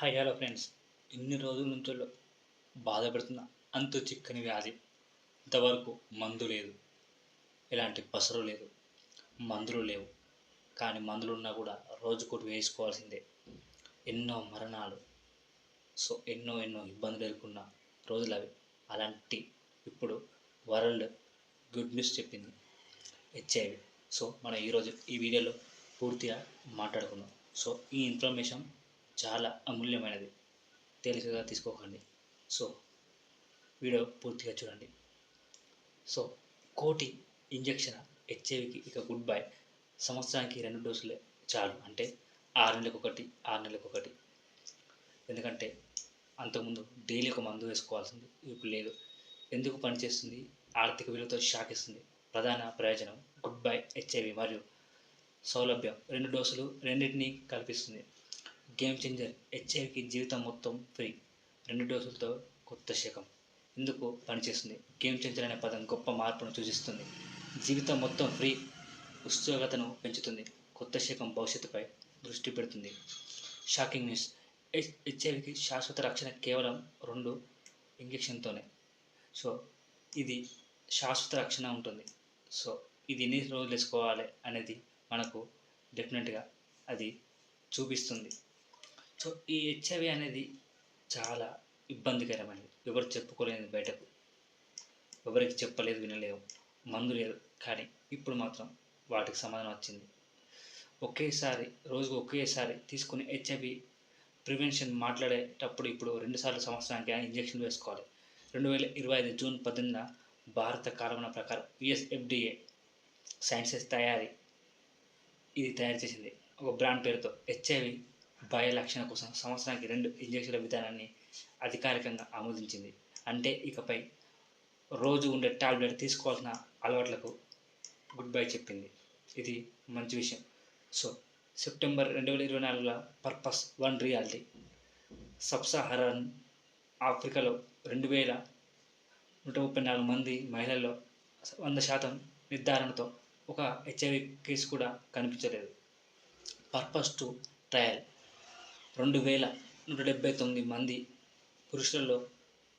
Hi hello friends. ఇన్ని రోజుల నుంచో బాధపడుతున్న. అంతు చిక్కని వ్యాధి. ఇంతవరకు మందు లేదు. ఎలాంటి పసరు లేదు. మందులు లేవు. కానీ మందులు ఉన్నా కూడా రోజుకోటి వేసుకోవాల్సిందే. ఎన్నో మరణాలు. సో ఎన్నో ఎన్నో ఇబ్బందులు ఎదుర్కొన్న రోజులు అవి. అలాంటి ఇప్పుడు వరల్డ్ గుడ్ న్యూస్ చెప్పింది. హెచ్ఐవి. సో మనం ఈరోజు ఈ వీడియోలో పూర్తిగా మాట్లాడుకుందాం. సో ఈ ఇన్ఫర్మేషన్ చాలా అమూల్యమైనది. తేలికగా తీసుకోకండి. సో వీడియో పూర్తిగా చూడండి. సో కోటి ఇంజెక్షన్ హెచ్ఐవికి ఇక గుడ్ బై. సంవత్సరానికి రెండు డోసులే చాలు. అంటే ఆరు నెలలకు ఒకటి ఆరు నెలలకు ఒకటి ఎందుకంటే అంతకుముందు డైలీ ఒక మందు వేసుకోవాల్సింది. ఇప్పుడు లేదు. ఎందుకు పనిచేస్తుంది ఆర్థిక విలువతో షాక్ ఇస్తుంది ప్రధాన ప్రయోజనం గుడ్ బై హెచ్ఐవి. మరియు సౌలభ్యం రెండు డోసులు రెండింటినీ కల్పిస్తుంది. గేమ్ చేంజర్ హెచ్ఐవికి జీవితం మొత్తం ఫ్రీ. రెండు డోసులతో కొత్త శకం. ఎందుకు పనిచేస్తుంది. గేమ్ చేంజర్ అనే పదం గొప్ప మార్పును సూచిస్తుంది. జీవితం మొత్తం ఫ్రీ ఉత్సుకతను పెంచుతుంది. కొత్త శకం భవిష్యత్తుపై దృష్టి పెడుతుంది. Shocking news. హెచ్ హెచ్ఐవికి శాశ్వత రక్షణ కేవలం రెండు ఇంజెక్షన్తోనే. సో ఇది శాశ్వత రక్షణ ఉంటుంది. సో ఇది ఎన్ని రోజులు వేసుకోవాలి అనేది మనకు డెఫినెట్గా అది చూపిస్తుంది. సో ఈ హెచ్ఐవి అనేది చాలా ఇబ్బందికరమైనది. ఎవరు చెప్పుకోలేదు బయటకు. ఎవరికి చెప్పలేదు వినలేవు మందు లేదు. కానీ ఇప్పుడు మాత్రం వాటికి సమాధానం వచ్చింది. ఒకేసారి రోజుకు ఒకేసారి తీసుకుని హెచ్ఐవి ప్రివెన్షన్ మాట్లాడేటప్పుడు ఇప్పుడు రెండుసార్లు సంవత్సరానికి ఇంజెక్షన్ వేసుకోవాలి. రెండు వేల ఇరవై ఐదు జూన్ పద్దెనిమిదిన భారత కాలమాన ప్రకారం యుఎస్ఎఫ్డిఏ సైన్సెస్ తయారీ ఇది తయారు చేసింది. ఒక బ్రాండ్ పేరుతో హెచ్ఐవి భయ రక్షణ కోసం సంవత్సరానికి రెండు ఇంజక్షన్ల విధానాన్ని అధికారికంగా ఆమోదించింది. అంటే ఇకపై రోజు ఉండే టాబ్లెట్ తీసుకోవాల్సిన అలవాట్లకు గుడ్ బై చెప్పింది. ఇది మంచి విషయం. సో సెప్టెంబర్ రెండు వేల ఇరవై నాలుగులో పర్పస్ వన్ రియాలిటీ. సబ్సహరన్ ఆఫ్రికాలో రెండు వేల నూట ముప్పై నాలుగు మంది మహిళల్లో వంద శాతం నిర్ధారణతో ఒక హెచ్ఐవి కేసు కూడా కనిపించలేదు. Purpose to trial. రెండు వేల నూట డెబ్బై తొమ్మిది మంది పురుషులలో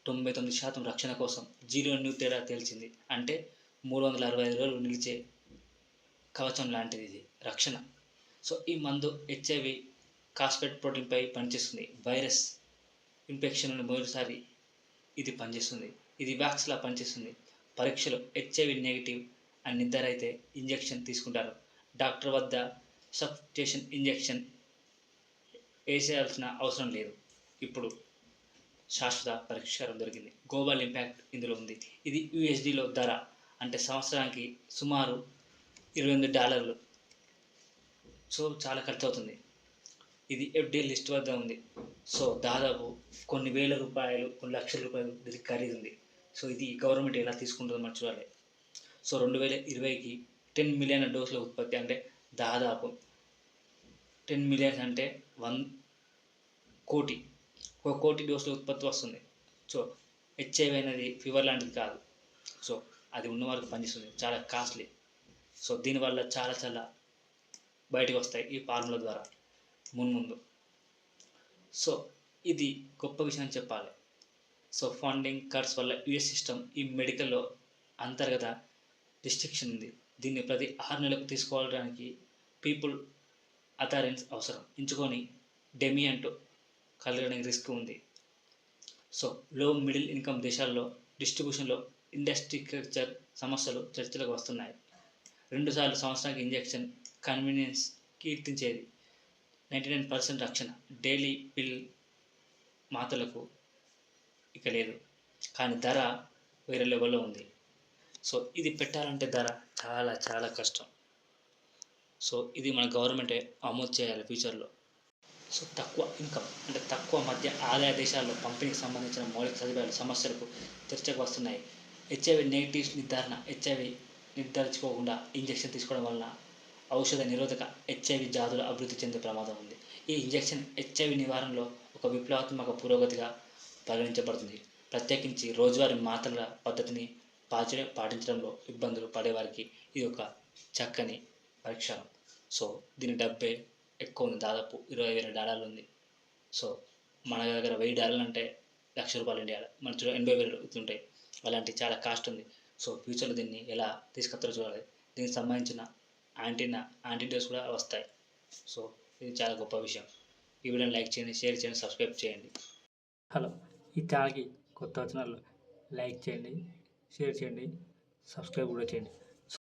తొంభై తొమ్మిది శాతం రక్షణ కోసం జీరో న్యూ తేడా తేల్చింది. అంటే మూడు వందల అరవై ఐదు రోజులు నిలిచే కవచం లాంటిది ఇది రక్షణ. సో ఈ మందు హెచ్ఐవి కాస్పెట్ ప్రోటీన్పై పనిచేస్తుంది. వైరస్ ఇన్ఫెక్షన్ మొదటిసారి ఇది పనిచేస్తుంది. ఇది వ్యాక్స్లా పనిచేస్తుంది. పరీక్షలు హెచ్ఐవి నెగిటివ్ అని నిద్ర అయితే ఇంజెక్షన్ తీసుకుంటారు. డాక్టర్ వద్ద సబ్స్టేషన్ ఇంజెక్షన్ వేసేయాల్సిన అవసరం లేదు. ఇప్పుడు శాశ్వత పరిష్కారం దొరికింది. గ్లోబల్ ఇంపాక్ట్ ఇందులో ఉంది. ఇది యుఎస్డిలో ధర అంటే సంవత్సరానికి సుమారు ఇరవై ఎనిమిది డాలర్లు. సో చాలా ఖర్చు అవుతుంది ఇది ఎఫ్డీ లిస్ట్ వద్ద ఉంది. సో దాదాపు కొన్ని వేల రూపాయలు కొన్ని లక్షల రూపాయలు దీనికి ఖరీదు ఉంది సో ఇది గవర్నమెంట్ ఎలా తీసుకుంటుందో మనం చూడాలి. సో రెండు వేల ఇరవైకి టెన్ మిలియన్ డోసుల ఉత్పత్తి అంటే దాదాపు టెన్ మిలియన్స్ అంటే వన్ కోటి. ఒక కోటి డోసుల ఉత్పత్తి వస్తుంది. సో హెచ్ఐవి అనేది ఫీవర్ లాంటిది కాదు. సో అది ఉన్న వరకు పనిచేస్తుంది. చాలా కాస్ట్లీ. సో దీనివల్ల చాలా చాలా బయటకు వస్తాయి ఈ ఫార్ములా ద్వారా. మున్ముందు సో ఇది గొప్ప విషయం చెప్పాలి. సో ఫండింగ్ కట్స్ వల్ల యుఎస్ సిస్టమ్ ఈ మెడికల్లో అంతర్గత రిస్ట్రిక్షన్ ఉంది. దీన్ని ప్రతి ఆరు నెలలకు తీసుకోవడానికి పీపుల్ అథారిన్స్ అవసరం. ఎంచుకొని డెమి అంటూ కలగడానికి రిస్క్ ఉంది. సో లో మిడిల్ ఇన్కమ్ దేశాల్లో డిస్ట్రిబ్యూషన్లో ఇండస్ట్రీకల్చర్ సమస్యలు చర్చలకు వస్తున్నాయి. రెండుసార్లు సంవత్సరానికి ఇంజెక్షన్ కన్వీనియన్స్ కీర్తించేది. నైంటీ నైన్ పర్సెంట్ రక్షణ డైలీ బిల్ మాతలకు ఇక లేదు. కానీ ధర వేరే లెవెల్లో ఉంది. సో ఇది పెట్టాలంటే ధర చాలా చాలా కష్టం. సో ఇది మన గవర్నమెంటే అమోదు చేయాలి ఫ్యూచర్లో. సో తక్కువ ఇన్కమ్ అంటే తక్కువ మధ్య ఆదాయ దేశాల్లో పంపిణీకి సంబంధించిన మౌలిక సదుపాయాలు సమస్యలకు చర్చకు వస్తున్నాయి. హెచ్ఐవి నెగిటివ్ నిర్ధారణ హెచ్ఐవి నిర్ధారించుకోకుండా ఇంజెక్షన్ తీసుకోవడం వలన ఔషధ నిరోధక హెచ్ఐవి జాతులు అభివృద్ధి చెందే ప్రమాదం ఉంది. ఈ ఇంజెక్షన్ హెచ్ఐవి నివారణలో ఒక విప్లవాత్మక పురోగతిగా పరిగణించబడుతుంది. ప్రత్యేకించి రోజువారీ మాత్రల పద్ధతిని పాచ పాటించడంలో ఇబ్బందులు పడేవారికి ఇది ఒక చక్కని పరీక్ష. సో దీని డబ్బే ఎక్కువ ఉంది. దాదాపు ఇరవై వేల డాలర్లు ఉంది. సో మన దగ్గర వెయ్యి డాలర్లు అంటే లక్ష రూపాయలు ఇండియా మన చూడ ఎనభై వేలు ఉంటాయి అలాంటి చాలా కాస్ట్ ఉంది. సో ఫ్యూచర్లో దీన్ని ఎలా తీసుకొస్తారో చూడాలి. దీనికి సంబంధించిన యాంటీనా యాంటీడోస్ కూడా వస్తాయి. సో ఇది చాలా గొప్ప విషయం. ఈ వీడియోని లైక్ చేయండి షేర్ చేయండి సబ్స్క్రైబ్ చేయండి. హలో ఈ ఛానల్కి కొత్త వచ్చిన లైక్ చేయండి షేర్ చేయండి సబ్స్క్రైబ్ కూడా చేయండి.